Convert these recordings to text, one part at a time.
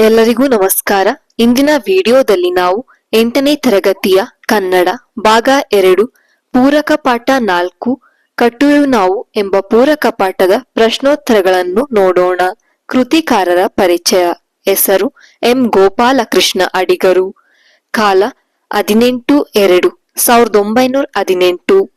ಎಲ್ಲರಿಗೂ ನಮಸ್ಕಾರ. ಇಂದಿನ ವಿಡಿಯೋದಲ್ಲಿ ನಾವು ಎಂಟನೇ ತರಗತಿಯ ಕನ್ನಡ ಭಾಗ ಎರಡು, ಪೂರಕ ಪಾಠ ನಾಲ್ಕು ಕಟ್ಟುವೆವು ನಾವು ಎಂಬ ಪೂರಕ ಪಾಠದ ಪ್ರಶ್ನೋತ್ತರಗಳನ್ನು ನೋಡೋಣ. ಕೃತಿಕಾರರ ಪರಿಚಯ. ಹೆಸರು ಎಂ. ಗೋಪಾಲಕೃಷ್ಣ ಅಡಿಗರು. ಕಾಲ ಹದಿನೆಂಟು ಎರಡು, ಸಾವಿರದ ಒಂಬೈನೂರ ಹದಿನೆಂಟು.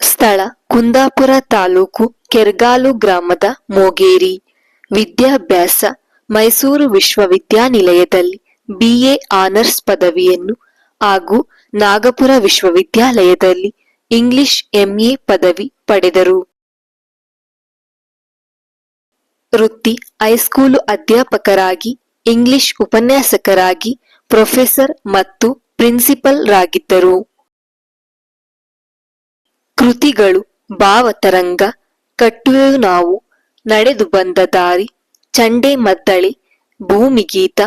ಸ್ಥಳ ಕುಂದಾಪುರ ತಾಲೂಕು ಕೆರ್ಗಾಲು ಗ್ರಾಮದ ಮೋಗೇರಿ. ವಿದ್ಯಾಭ್ಯಾಸ, ಮೈಸೂರು ವಿಶ್ವವಿದ್ಯಾನಿಲಯದಲ್ಲಿ ಬಿಎ ಆನರ್ಸ್ ಪದವಿಯನ್ನು ಹಾಗೂ ನಾಗಪುರ ವಿಶ್ವವಿದ್ಯಾಲಯದಲ್ಲಿ ಇಂಗ್ಲಿಷ್ ಎಂಎ ಪದವಿ ಪಡೆದರು. ವೃತ್ತಿ ಹೈಸ್ಕೂಲು ಅಧ್ಯಾಪಕರಾಗಿ, ಇಂಗ್ಲಿಷ್ ಉಪನ್ಯಾಸಕರಾಗಿ ಪ್ರೊಫೆಸರ್ ಮತ್ತು ಪ್ರಿನ್ಸಿಪಲ್ ರಾಗಿದ್ದರು. ಕೃತಿಗಳು ಭಾವತರಂಗ ಕಟ್ಟುವೆವು ನಾವು ನಡೆದು ಬಂದ ದಾರಿ, ಚಂಡೆ ಮದ್ದಳೆ, ಭೂಮಿಗೀತ,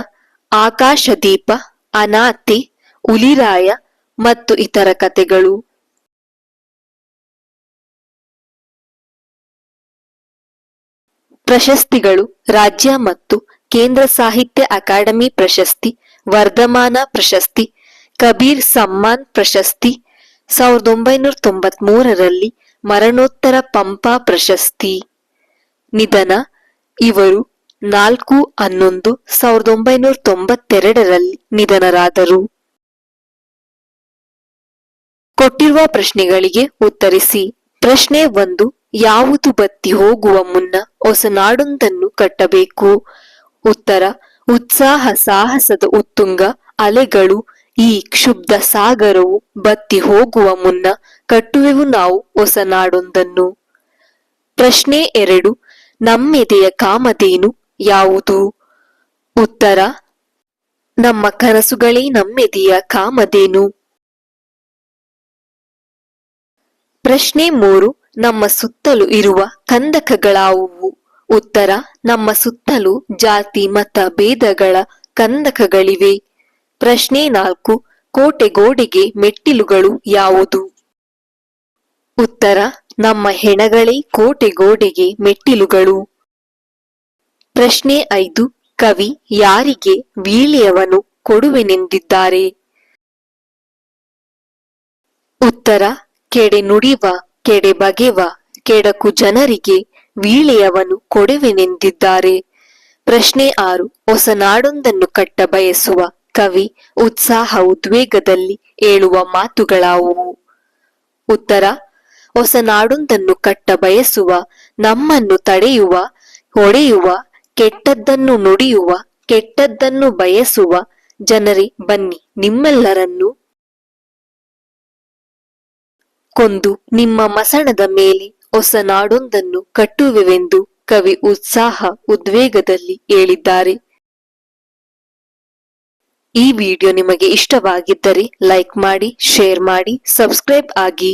ಆಕಾಶದೀಪ, ಅನಾತಿ, ಉಲಿರಾಯ ಮತ್ತು ಇತರ ಕಥೆಗಳು. ಪ್ರಶಸ್ತಿಗಳು ರಾಜ್ಯ ಮತ್ತು ಕೇಂದ್ರ ಸಾಹಿತ್ಯ ಅಕಾಡೆಮಿ ಪ್ರಶಸ್ತಿ, ವರ್ಧಮಾನ ಪ್ರಶಸ್ತಿ, ಕಬೀರ್ ಸಮ್ಮಾನ್ ಪ್ರಶಸ್ತಿ, ಸಾವಿರದ ಒಂಬೈನೂರ ತೊಂಬತ್ಮೂರರಲ್ಲಿ ಮರಣೋತ್ತರ ಪಂಪಾ ಪ್ರಶಸ್ತಿ. ನಿಧನ ಇವರು ನಾಲ್ಕು ಹನ್ನೊಂದು ಸಾವಿರದ ಒಂಬೈನೂರ ತೊಂಬತ್ತೆರಡರಲ್ಲಿ ನಿಧನರಾದರು. ಕೊಟ್ಟಿರುವ ಪ್ರಶ್ನೆಗಳಿಗೆ ಉತ್ತರಿಸಿ, ಪ್ರಶ್ನೆ ಒಂದು, ಯಾವುದು ಬತ್ತಿ ಹೋಗುವ ಮುನ್ನ ಹೊಸ ನಾಡೊಂದನ್ನು ಕಟ್ಟಬೇಕು? ಉತ್ತರ, ಉತ್ಸಾಹ ಸಾಹಸದ ಉತ್ತುಂಗ, ಅಲೆಗಳು, ಈ ಕ್ಷುಬ್ಧ ಸಾಗರವು ಬತ್ತಿ ಹೋಗುವ ಮುನ್ನ ಕಟ್ಟುವೆವು ನಾವು ಹೊಸ ನಾಡೊಂದನ್ನು. ಪ್ರಶ್ನೆ ಎರಡು ನಮ್ಮೆದೆಯ ಕಾಮಧೇನು ಯಾವುದು? ಉತ್ತರ, ನಮ್ಮ ಕನಸುಗಳೇ ನಮ್ಮೆದೆಯ ಕಾಮಧೇನು. ಪ್ರಶ್ನೆ ಮೂರು, ನಮ್ಮ ಸುತ್ತಲೂ ಇರುವ ಕಂದಕಗಳಾವುವು? ಉತ್ತರ, ನಮ್ಮ ಸುತ್ತಲೂ ಜಾತಿ, ಮತ, ಭೇದಗಳ ಕಂದಕಗಳಿವೆ. ಪ್ರಶ್ನೆ ನಾಲ್ಕು ಕೋಟೆ ಗೋಡೆಗೆ ಮೆಟ್ಟಿಲುಗಳು ಯಾವುದು? ಉತ್ತರ ನಮ್ಮ ಹೆಣಗಳೇ ಕೋಟೆ ಗೋಡೆಗೆ ಮೆಟ್ಟಿಲುಗಳು. ಪ್ರಶ್ನೆ ಐದು, ಕವಿ ಯಾರಿಗೆ ವೀಳೆಯವನು ಕೊಡುವೆನೆಂದಿದ್ದಾರೆ? ಉತ್ತರ, ಕೆಡೆ ನುಡಿವ, ಕೆಡೆ ಬಗೆವ, ಕೆಡಕು ಜನರಿಗೆ ವೀಳೆಯವನು ಕೊಡುವೆನೆಂದಿದ್ದಾರೆ. ಪ್ರಶ್ನೆ ಆರು ಹೊಸ ನಾಡೊಂದನ್ನು ಕಟ್ಟ ಬಯಸುವ ಕವಿ ಉತ್ಸಾಹ ಉದ್ವೇಗದಲ್ಲಿ ಹೇಳುವ ಮಾತುಗಳಾವುವು? ಉತ್ತರ ಹೊಸ ನಾಡೊಂದನ್ನು ಕಟ್ಟ ಬಯಸುವ, ನಮ್ಮನ್ನು ತಡೆಯುವ, ಹೊಡೆಯುವ, ಕೆಟ್ಟದ್ದನ್ನು ನುಡಿಯುವ, ಕೆಟ್ಟದ್ದನ್ನು ಬಯಸುವ ಜನರೇ ಬನ್ನಿ ನಿಮ್ಮೆಲ್ಲರನ್ನು ಕೊಂದು ನಿಮ್ಮ ಮಸಣದ ಮೇಲೆ ಹೊಸ ನಾಡೊಂದನ್ನು ಕಟ್ಟುವೆವೆಂದು ಕವಿ ಉತ್ಸಾಹ ಉದ್ವೇಗದಲ್ಲಿ ಹೇಳಿದ್ದಾರೆ. ಈ ವಿಡಿಯೋ ನಿಮಗೆ ಇಷ್ಟವಾಗಿದ್ದರೆ ಲೈಕ್ ಮಾಡಿ, ಶೇರ್ ಮಾಡಿ, ಸಬ್ಸ್ಕ್ರೈಬ್ ಆಗಿ.